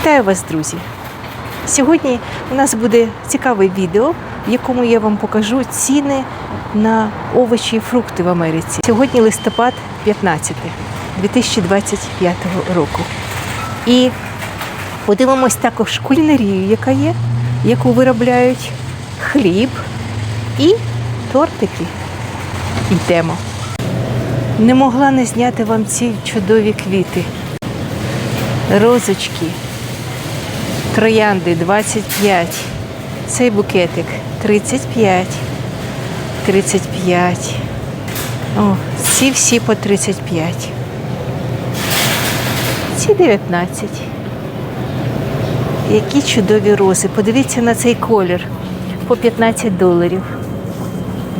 Вітаю вас, друзі! Сьогодні у нас буде цікаве відео, в якому я вам покажу ціни на овочі і фрукти в Америці. Сьогодні листопад 15 2025 року. І подивимось також кулінарію, яка є, яку виробляють хліб і тортики. Йдемо. Не могла не зняти вам ці чудові квіти. Розочки, троянди 25. Цей букетик 35. 35. О, ці всі по 35. Ці 19. Які чудові рози. Подивіться на цей колір. По 15 доларів.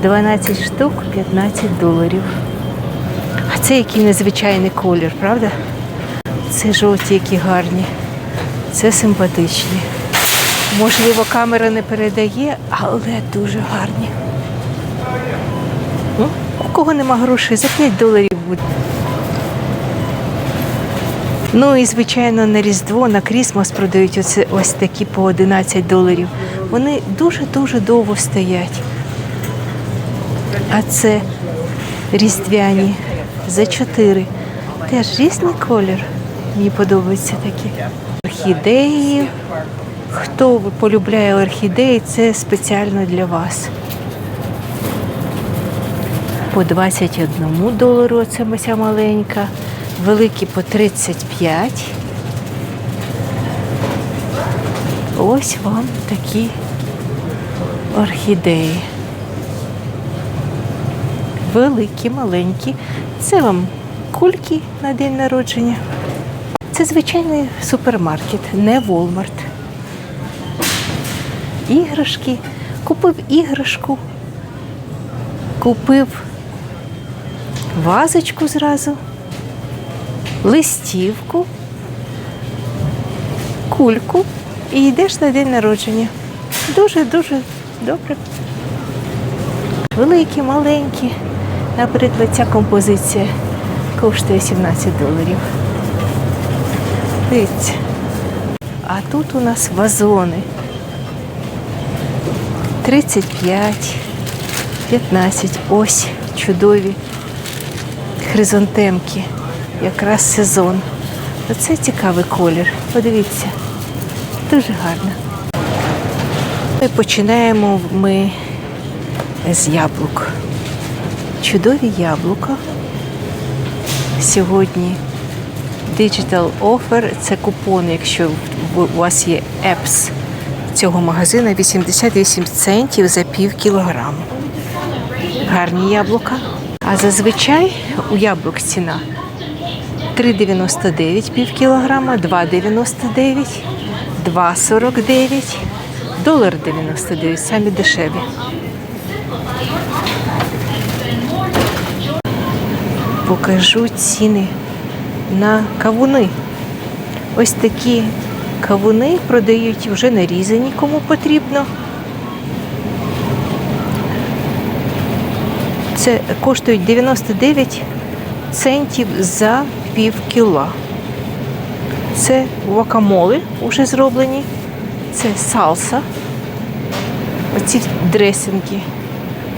12 штук 15 доларів. А це який незвичайний колір, правда? Це жовті, які гарні. Це симпатичні. Можливо, камера не передає, але дуже гарні. Ну, у кого нема грошей, за 5 доларів буде. Ну і звичайно на Різдво, на Крісмас продають оце, ось такі по 11 доларів. Вони дуже-дуже довго стоять. А це різдвяні за 4. Теж різний колір. Мені подобаються такі. Орхідеї. Хто полюбляє орхідеї, це спеціально для вас. По 21 долару це ця маленька. Великі по 35. Ось вам такі орхідеї. Великі, маленькі. Це вам кульки на день народження. Це звичайний супермаркет, не Walmart. Іграшки. Купив іграшку, купив вазочку зразу, листівку, кульку і йдеш на день народження. Дуже-дуже добре. Великі, маленькі. Наприклад, ця композиція коштує 17 доларів. Дивіться. А тут у нас вазони. 35, 15. Ось чудові хризантемки. Якраз сезон. Оце цікавий колір. Подивіться. Дуже гарно. І починаємо ми з яблук. Чудові яблука. Сьогодні Digital Offer – це купон, якщо у вас є епс цього магазину 88 центів за пів кілограму. Гарні яблука. А зазвичай у яблук ціна 3,99 пів кілограма, 2,99, 2,49, долар 99, самі дешеві. Покажу ціни на кавуни. Ось такі кавуни продають вже нарізані, кому потрібно. Це коштують 99 центів за пів кіла. Це вакамоли вже зроблені. Це салса. Оці дресинги.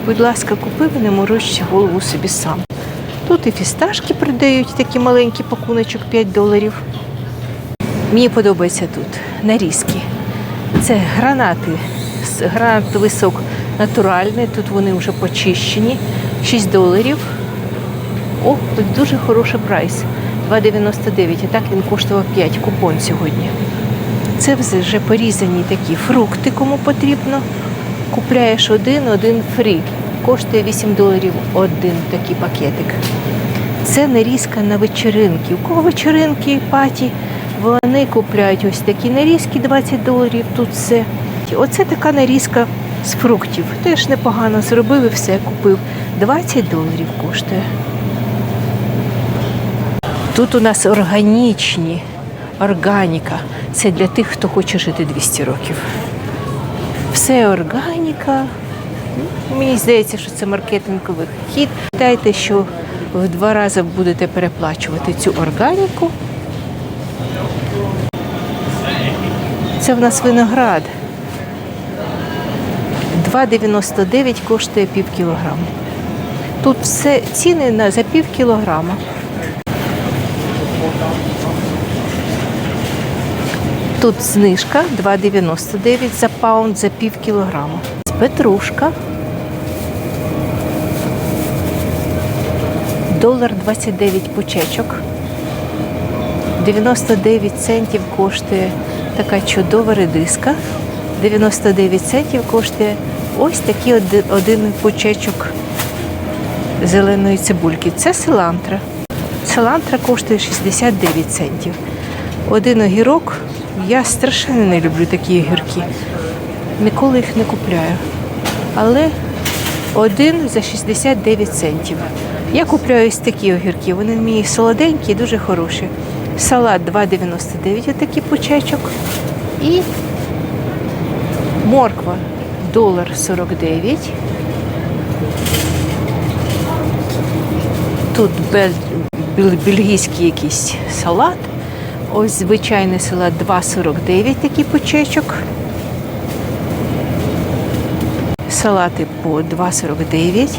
Будь ласка, купи, не морочь голову собі сам. Тут і фісташки продають, такі маленькі пакуночок 5 доларів. Мені подобається тут нарізки. Це гранати. Гранатовий сок натуральний. Тут вони вже почищені. 6 доларів. О, тут дуже хороший прайс. 2,99. А так він коштував 5 купон сьогодні. Це вже порізані такі фрукти, кому потрібно. Купляєш один, один фрі. Коштує 8 доларів один такий пакетик. Це нарізка на вечеринки. У кого вечеринки, паті, вони купляють ось такі нарізки 20 доларів. Тут все. Оце така нарізка з фруктів. Теж непогано зробив і все купив. 20 доларів коштує. Тут у нас органічні, органіка. Це для тих, хто хоче жити 200 років. Все органіка. Мені здається, що це маркетинговий хід. Дайте, що в два рази будете переплачувати цю органіку. Це в нас виноград. 2,99 коштує пів кілограма. Тут все ціни на, за пів кілограма. Тут знижка 2,99 за паунд за пів кілограма. Петрушка. Долар 29 пучечок. 99 центів коштує така чудова редиска. 99 центів коштує ось такий один пучечок зеленої цибульки. Це селантра. Селантра коштує 69 центів. Один огірок. Я страшенно не люблю такі огірки. Ніколи їх не купляю. Але один за 69 центів. Я купляю ось такі огірки. Вони мені солоденькі і дуже хороші. Салат 2,99 отакий пучечок. І морква долар 49. Тут бельгійський якийсь салат. Ось звичайний салат 2,49 такий пучечок. Салати по 2,49.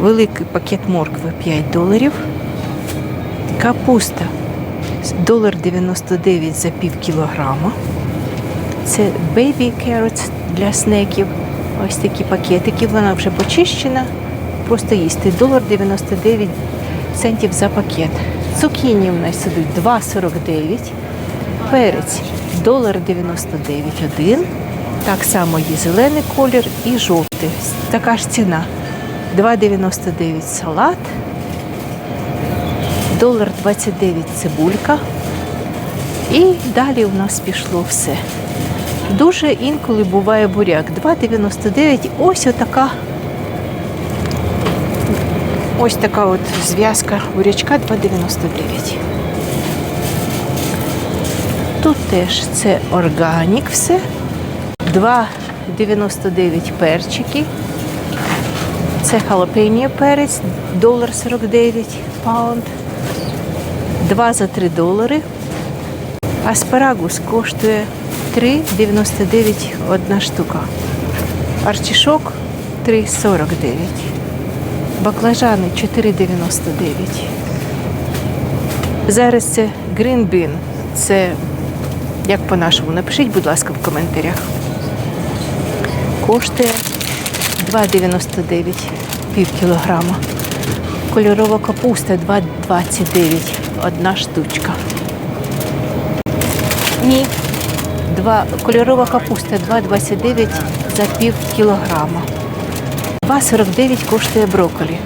Великий пакет моркви 5 доларів. Капуста долар 99 за пів кілограма. Це baby carrots для снеків. Ось такі пакетики. Вона вже почищена. Просто їсти. Долар 99 центів за пакет. Цукіні у нас ідуть 2,49. Перець долар 99 один. Так само є зелений колір і жовтий. Така ж ціна. 2,99 салат. Долар 29 цибулька. І далі у нас пішло все. Дуже інколи буває буряк. 2,99. Ось отака. Ось така от зв'язка бурячка 2,99. Тут теж це органік все. 2,99 перчики. Це халапеньо перець, долар 49 паунд. 2 за 3 долари. Аспарагус коштує 3,99 одна штука. Арчишок 3,49. Баклажани 4,99. Зараз це Bean. Це як по-нашому. Напишіть, будь ласка, в коментарях. Коштує 2,99 пів кілограма. Кольорова капуста 2,29 одна штучка. Ні. Два, кольорова капуста 2,29 за пів кілограма. 2,49 коштує брокколі.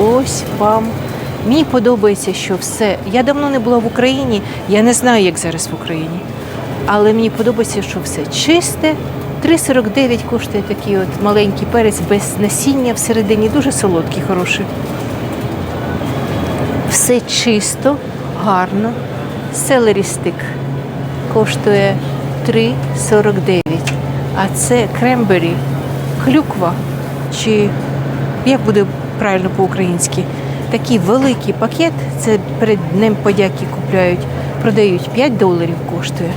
Ось вам. Мені подобається, що все. Я давно не була в Україні, я не знаю, як зараз в Україні. Але мені подобається, що все чисте. 3,49 коштує такий от маленький перець без насіння всередині, дуже солодкий, хороший. Все чисто, гарно. Селері стик коштує 3,49. А це крембері, клюква, чи як буде правильно по-українськи? Такий великий пакет, це перед Днем подяки купляють, продають 5 доларів коштує.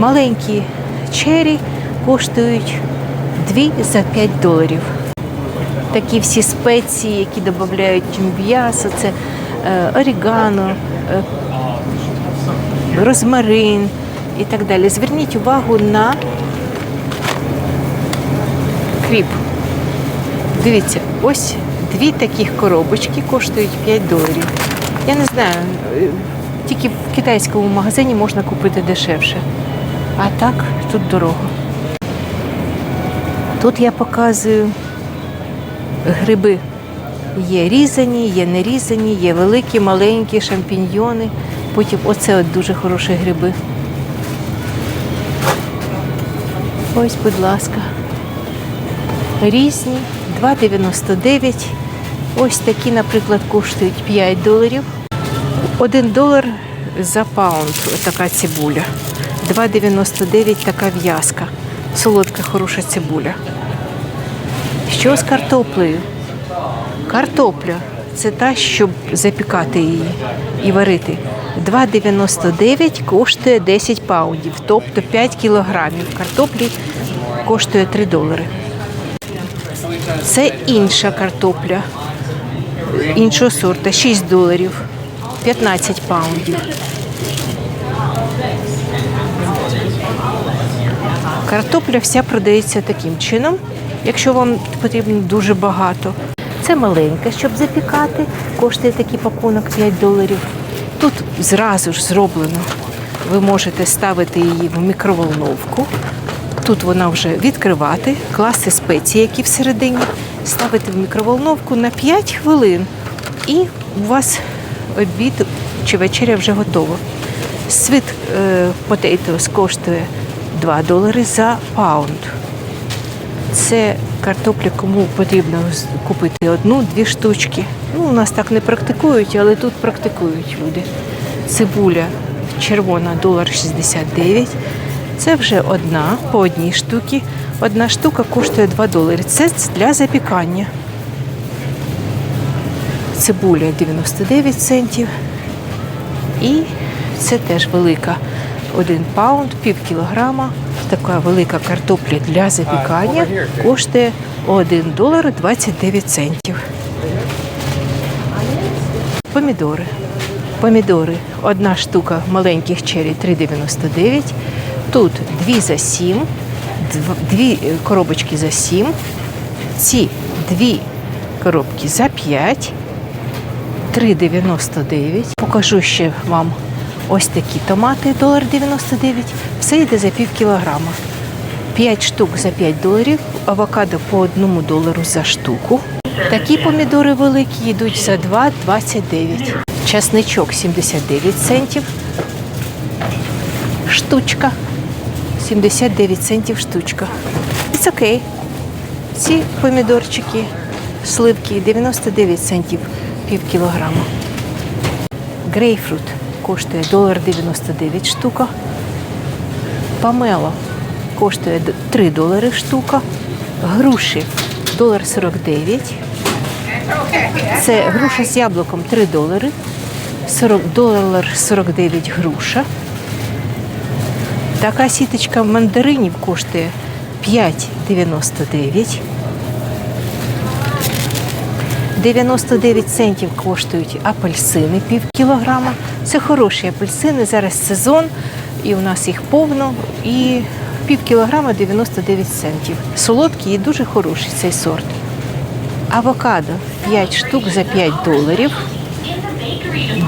Маленькі чері коштують 2 за 5 доларів. Такі всі спеції, які додають м'ясо, це е, орігано, е, розмарин і так далі. Зверніть увагу на кріп. Дивіться, ось дві таких коробочки коштують 5 доларів. Я не знаю, е, тільки в китайському магазині можна купити дешевше. А так тут дорого. Тут я показую гриби. Є різані, є не різані, є великі, маленькі шампіньйони. Потім оце от дуже хороші гриби. Ось, будь ласка. Різні, 2,99. Ось такі, наприклад, коштують 5 доларів. 1 долар за паунд така цибуля. 2,99 така в'язка. Солодка, хороша цибуля. Що з картоплею? Картопля. це та, щоб запікати її і варити. 2,99 коштує 10 паундів, тобто 5 кілограмів картоплі коштує 3 долари. Це інша картопля іншого сорту 6 доларів, 15 паундів. Картопля вся продається таким чином, якщо вам потрібно дуже багато. Це маленька, щоб запікати, коштує такий пакунок 5 доларів. Тут зразу ж зроблено. Ви можете ставити її в мікроволновку. Тут вона вже відкривати, класти спеції, які всередині, ставити в мікроволновку на 5 хвилин. І у вас обід чи вечеря вже готова. Світ potatoes коштує 2 долари за паунд. Це картопля, кому потрібно купити одну-дві штучки. Ну, у нас так не практикують, але тут практикують люди. Цибуля червона долар 69. Це вже одна по одній штуці. Одна штука коштує 2 долари. Це для запікання. Цибуля 99 центів. І це теж велика. Один паунд, пів кілограма. Така велика картопля для запікання коштує 1 долар 29 центів. Помідори. Помідори. Одна штука маленьких чері 3,99. Тут дві за 7, дві е, коробочки за 7. Ці дві коробки за 5. 3,99. Покажу ще вам ось такі томати, долар 99. Все йде за пів кілограма. 5 штук за 5 доларів, авокадо по 1 долару за штуку. Такі помідори великі йдуть за 2,29. Часничок 79 центів. Штучка. 79 центів штучка. It's okay. Ці помідорчики, сливки 99 центів пів кілограма. Грейпфрут коштує долар 99 штука. Памело коштує 3 долари штука. Груші долар 49. Це груша з яблуком 3 долари. 40 долар 49 груша. Така сіточка мандаринів коштує 5,99. 99 центів коштують апельсини пів кілограма. Це хороші апельсини. Зараз сезон, і у нас їх повно. І пів кілограма 99 центів. Солодкий і дуже хороший цей сорт. Авокадо 5 штук за 5 доларів.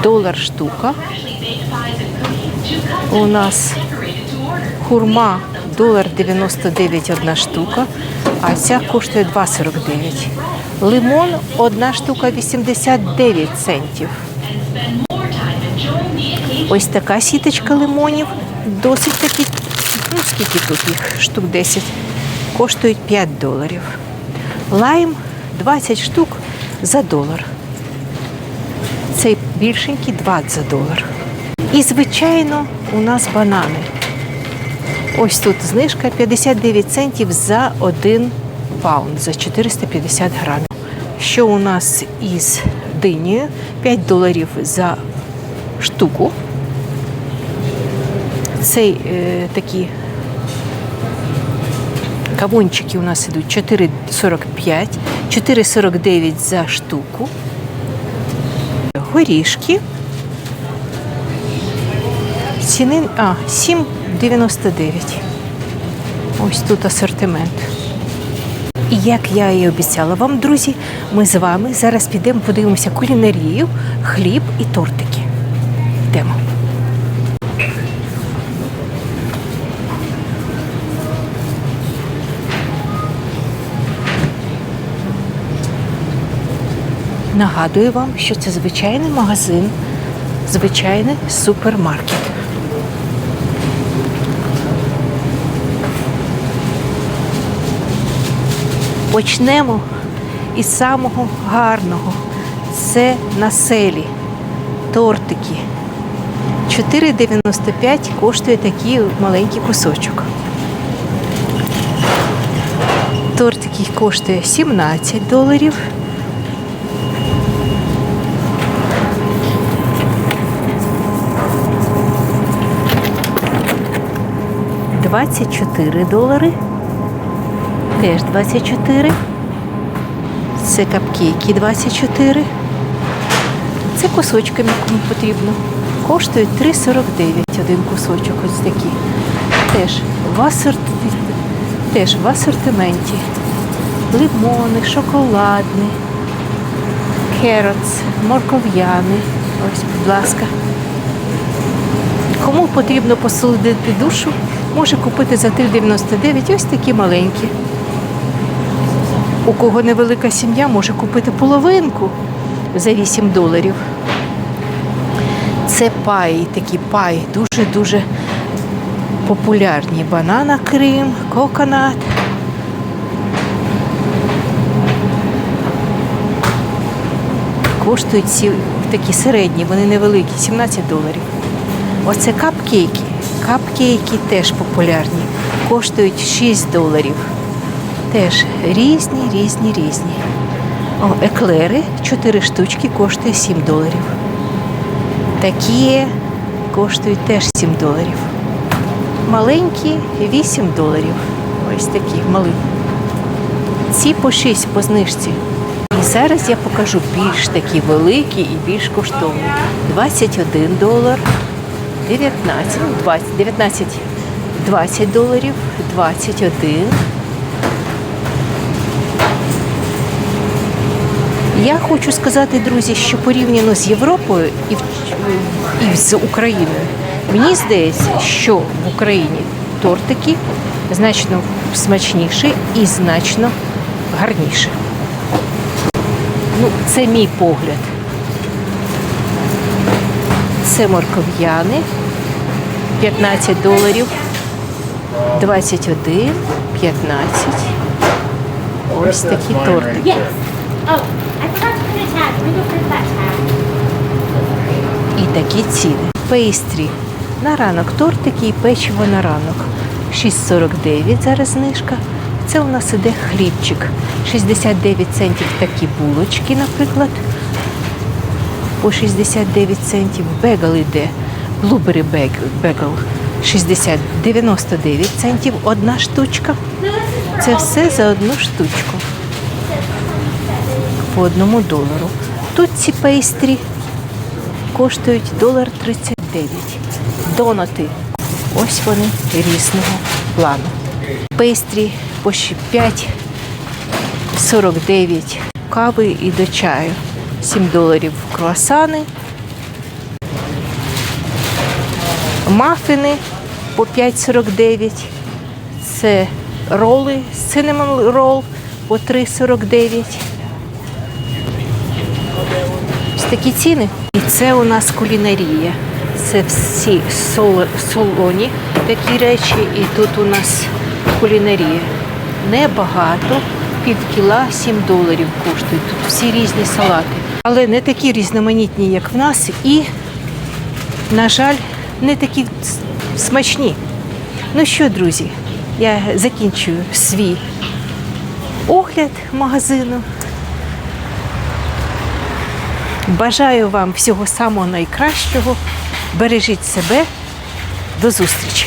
Долар штука. У нас хурма долар 99 одна штука, а ця коштує 2,49. Лимон одна штука 89 центів. Ось така сіточка лимонів. Досить такі, ну скільки тут їх? Штук 10. Коштують 5 доларів. Лайм 20 штук за долар. Цей більшенький 20 за долар. І, звичайно, у нас банани. Ось тут знижка 59 центів за 1 паунд, за 450 грамів. Що у нас із динею? 5 доларів за штуку. Цей е, такі кавунчики у нас ідуть 4,45, 4,49 за штуку. Горішки. Ціни а, 7,99. Ось тут асортимент. І як я і обіцяла вам, друзі, ми з вами зараз підемо подивимося кулінарію, хліб і тортики. Йдемо. Нагадую вам, що це звичайний магазин, звичайний супермаркет. Почнемо із самого гарного. Це на селі. Тортики. 4,95 коштує такий маленький кусочок. Тортики коштує 17 доларів. Двадцять чотири долари. Теж 24. Це капкейки 24. Це кусочками кому потрібно. Коштує 3,49 один кусочок ось такі. Теж в, асорт... Теж в асортименті. Лимони, шоколадний, керотс, морков'яний. Ось, будь ласка. Кому потрібно посолодити душу, може купити за 3,99 ось такі маленькі. У кого невелика сім'я, може купити половинку за 8 доларів. Це паї, такі паї, дуже-дуже популярні. Банана крем, коконат. Коштують ці такі середні, вони невеликі, 17 доларів. Оце капкейки. Капкейки теж популярні. Коштують 6 доларів. Теж різні, різні, різні. О, еклери 4 штучки коштує 7 доларів. Такі коштують теж 7 доларів. Маленькі 8 доларів. Ось такі мали. Ці по 6 по знижці. І зараз я покажу більш такі великі і більш коштовні. 21 долар, 19, ну, 20, 19, 20 доларів, 21. Я хочу сказати, друзі, що порівняно з Європою і, і з Україною, мені здається, що в Україні тортики значно смачніші і значно гарніші. Ну, це мій погляд. Це морков'яни 15 доларів, 21, 15. Ось такі тортики. І такі ціни. Пейстрі. На ранок тортики і печиво на ранок. 6,49 зараз знижка. Це у нас іде хлібчик. 69 центів такі булочки, наприклад. По 69 центів. Бегал іде. Блубері бегал. 60, 99 центів одна штучка. Це все за одну штучку. По одному долару. Тут ці пейстрі коштують долар 39. Доноти. Ось вони різного плану. Пейстрі по щ- 5,49 кави і до чаю. 7 доларів круасани. Мафіни по 5,49. Це роли, cinnamon roll по 3,49. Такі ціни. І це у нас кулінарія. Це всі солоні такі речі. І тут у нас кулінарія. Небагато, пів кіла 7 доларів коштують. Тут всі різні салати. Але не такі різноманітні, як в нас, і, на жаль, не такі смачні. Ну що, друзі, я закінчую свій огляд магазину. Бажаю вам всього самого найкращого. Бережіть себе. До зустрічі!